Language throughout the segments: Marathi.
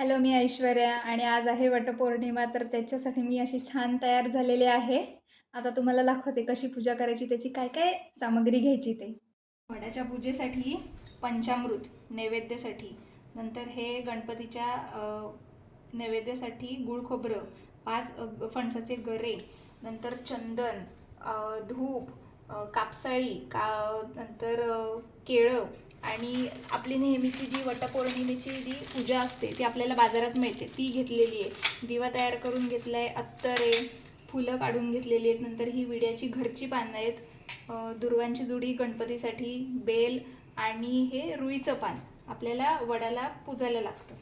हॅलो मी ऐश्वर्या आणि आज आहे वटपौर्णिमा तर त्याच्यासाठी मी अशी छान तयार झालेली आहे. आता तुम्हाला दाखवते कशी पूजा करायची त्याची काय काय सामग्री घ्यायची ते. वडाच्या पूजेसाठी पंचामृत नैवेद्यासाठी नंतर हे गणपतीच्या नैवेद्यासाठी गुळ खोबरं पाच फणसाचे गरे नंतर चंदन धूप कापसाळी का नंतर केळं आणि आपली नेहमीची जी वटपौर्णिमेची जी पूजा असते ती आपल्याला बाजारात मिळते. ती घेतलेली आहे. दिवा तयार करून घेतला आहे. अत्तरे फुलं काढून घेतलेली आहेत. नंतर ही विड्याची घरची पानं आहेत. दुर्वांची जुडी गणपतीसाठी बेल आणि हे रुईचं पान. आपल्याला वडाला पूजायला लागतं.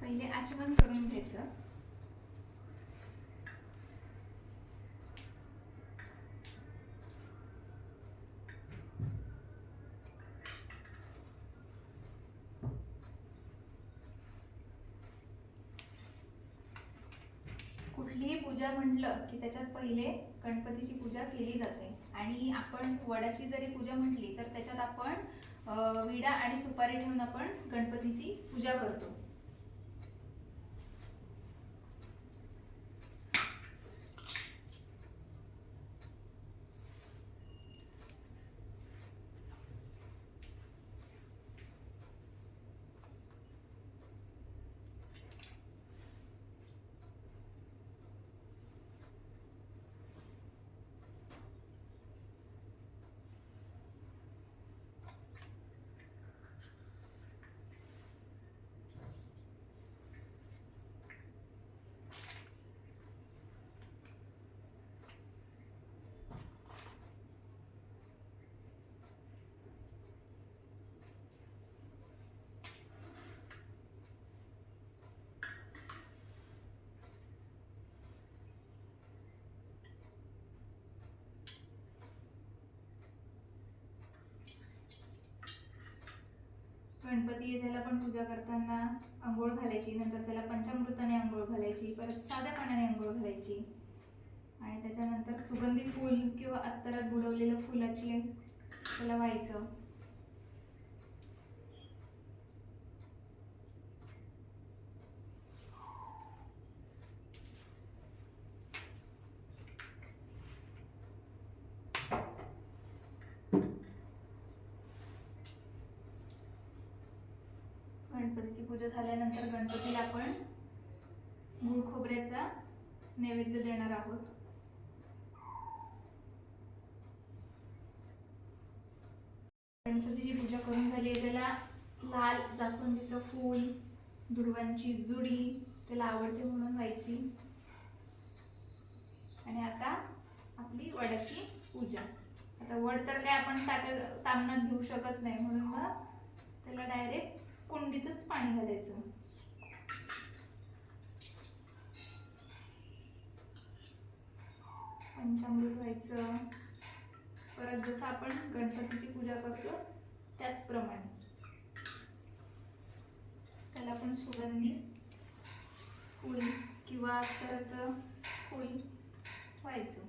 पहिले आचमन करून घ्यायचं. कुठलीही पूजा म्हटलं की त्याच्यात पहिले गणपतीची पूजा केली जाते. आणि आपण वडाची जरी पूजा म्हटली तर त्याच्यात आपण विडा आणि सुपारी ठेवून आपण गणपतीची पूजा करतो. गणपती त्याला पण पूजा करताना आंघोळ घालायची नंतर त्याला पंचामृताने आंघोळ घालायची परत साध्या पाण्याने आंघोळ घालायची. आणि त्याच्यानंतर सुगंधी फूल किंवा अत्तरात बुडवलेलं फुलाची त्याला व्हायचं. गणपतीची पूजा झाल्यानंतर गणपतीला आपण गुळ खोबऱ्याचा नैवेद्य देणार आहोत. गणपतीची पूजा करून झाली आहे. त्याला लाल जास्वंदीचं फूल दुर्वांची जुडी त्याला आवडते म्हणून व्हायची. आणि आता आपली वडाची पूजा. आता वड तर काय आपण ताट्या तामणात घेऊ शकत नाही म्हणून मग त्याला डायरेक्ट कुंडीतच पाणी घालायचं. पंचामृत व्हायचं. परत जसं आपण गणपतीची पूजा करतो त्याचप्रमाणे. त्याला पण सुगंधी फूल किंवा अत्तराचं फूल व्हायचं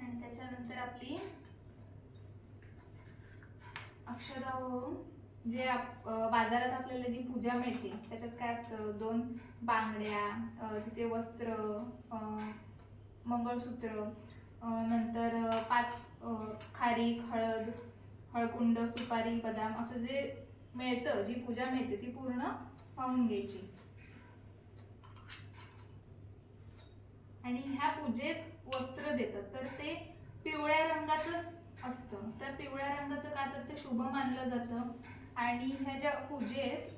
आणि त्याच्यानंतर आपली अक्षदा होऊन जे आप- बाजारात आपल्याला जी पूजा मिळते त्याच्यात काय असतं? दोन बांगड्या तिचे वस्त्र मंगळसूत्र नंतर पाच खारी खारीक हळद हळकुंड सुपारी बदाम असं जे मिळतं जी पूजा मिळते ती पूर्ण पाहून घ्यायची. आणि ह्या पूजेत वस्त्र देतात. तर ते पिवळ्या रंगाचंच असतं. तर पिवळ्या रंगाचं का तर ते शुभ मानलं जातं. आणि ह्या ज्या पूजेत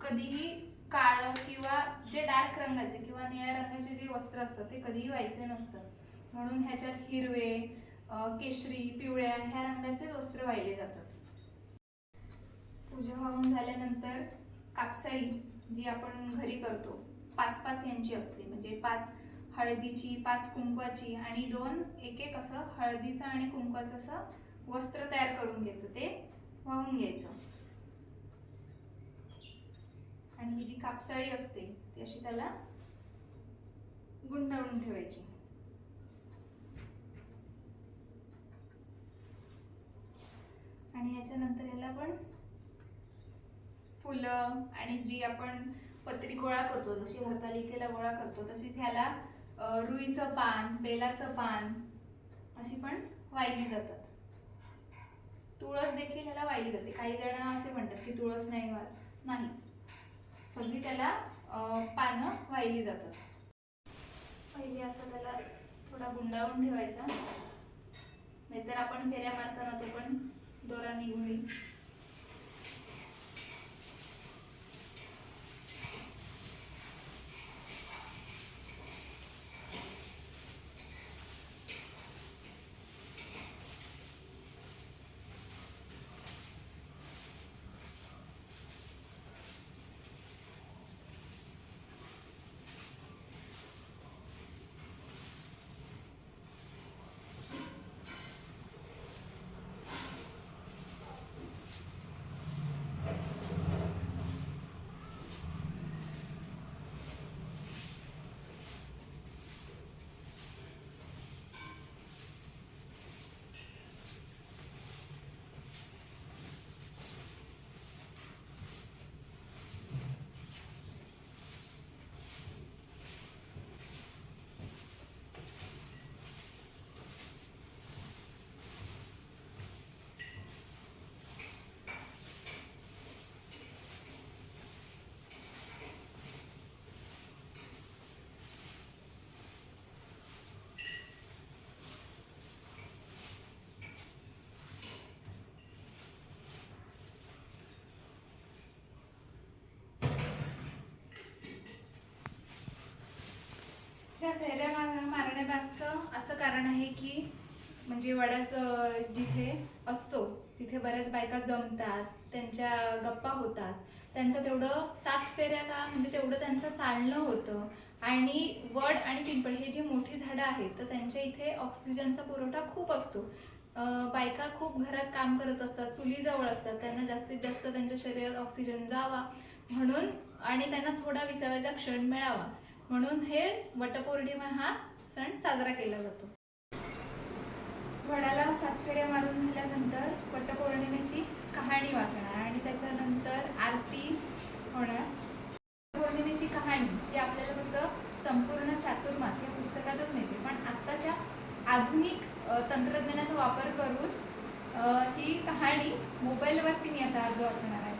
कधीही काळं किंवा जे डार्क रंगाचे किंवा निळ्या रंगाचे जे वस्त्र असतं ते कधीही व्हायचे नसतं. म्हणून ह्याच्यात हिरवे केशरी पिवळ्या ह्या रंगाचे वस्त्र वाहिले जातात. पूजा वाहून झाल्यानंतर कापसाळी जी आपण घरी करतो पाच पाच यांची असते. म्हणजे पाच हळदीची पाच कुंकवाची आणि दोन एक एक असं हळदीचं आणि कुंकवाचं असं वस्त्र तयार करून घ्यायचं ते वाहून घ्यायचं. आणि ही जी कापसाळी असते ती अशी त्याला गुंडाळून ठेवायची. आणि याच्यानंतर याला आपण फुलं आणि जी आपण पत्री गोळा करतो जशी हरतालिकेला गोळा करतो तशीच ह्याला रुईचं पान बेलाचं पान अशी पण वाहिली जातात. तुळस देखील ह्याला वाहिली जाते. काही जण असे म्हणतात की तुळस नाही वाहत नाही. सगळी त्याला पानं वाहिली जातात. पहिले असं त्याला थोडा गुंडाळून ठेवायचा. नाहीतर आपण फेऱ्या मारताना तो पण दोरा निघून मारण्यामागचं असं कारण आहे की म्हणजे वड्याचं जिथे असतो तिथे बऱ्याच बायका जमतात त्यांच्या गप्पा होतात. त्यांचं तेवढं सात फेऱ्या का म्हणजे तेवढं त्यांचं चालणं होतं. आणि वड आणि पिंपळ हे जे मोठी झाडं आहेत तर त्यांच्या इथे ऑक्सिजनचा पुरवठा खूप असतो. बायका खूप घरात काम करत असतात चुलीजवळ असतात. त्यांना जास्तीत जास्त त्यांच्या शरीरात ऑक्सिजन जावा म्हणून आणि त्यांना थोडा विसाव्याचा क्षण मिळावा. म्हणून हे वटपौर्णिमा हा सण साजरा केला जातो. वडाला सात फेऱ्या मारून झाल्यानंतर वटपौर्णिमेची कहाणी वाचणार आणि त्याच्यानंतर आरती होणार. पौर्णिमेची कहाणी ती आपल्याला फक्त संपूर्ण चातुर्मास या पुस्तकातच मिळते. पण आत्ताच्या आधुनिक तंत्रज्ञानाचा वापर करून ही कहाणी मोबाईलवरती मी आता आज वाचणार आहे.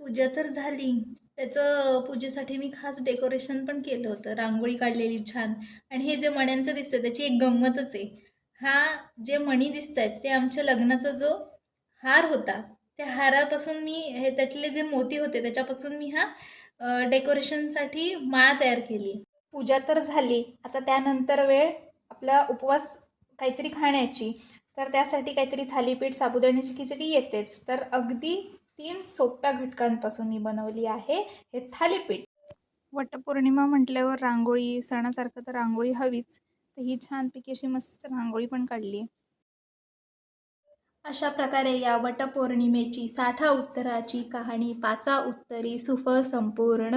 पूजा तर झाली. त्याचं पूजेसाठी मी खास डेकोरेशन पण केलं होतं. रांगोळी काढलेली छान. आणि हे जे मण्यांचं दिसतं त्याची एक गंमतच आहे. हा जे मणी दिसत आहेत ते आमच्या लग्नाचा जो हार होता त्या हारापासून मी हे त्यातले जे मोती होते त्याच्यापासून मी हा डेकोरेशनसाठी माळा तयार केली. पूजा तर झाली. आता त्यानंतर वेळ आपला उपवास काहीतरी खाण्याची. तर त्यासाठी काहीतरी थालीपीठ साबुदाण्याची खिचडी येतेच. तर अगदी तीन सोप्या घटकांपासून मी बनवली आहे. हे थालीपीठ. वटपौर्णिमा म्हटल्यावर रांगोळी सणासारखं तर रांगोळी हवीच. तर ही छानपैकी अशी मस्त रांगोळी पण काढली. अशा प्रकारे या वटपौर्णिमेची साठा उत्तराची कहाणी पाचा उत्तरी सुफ संपूर्ण.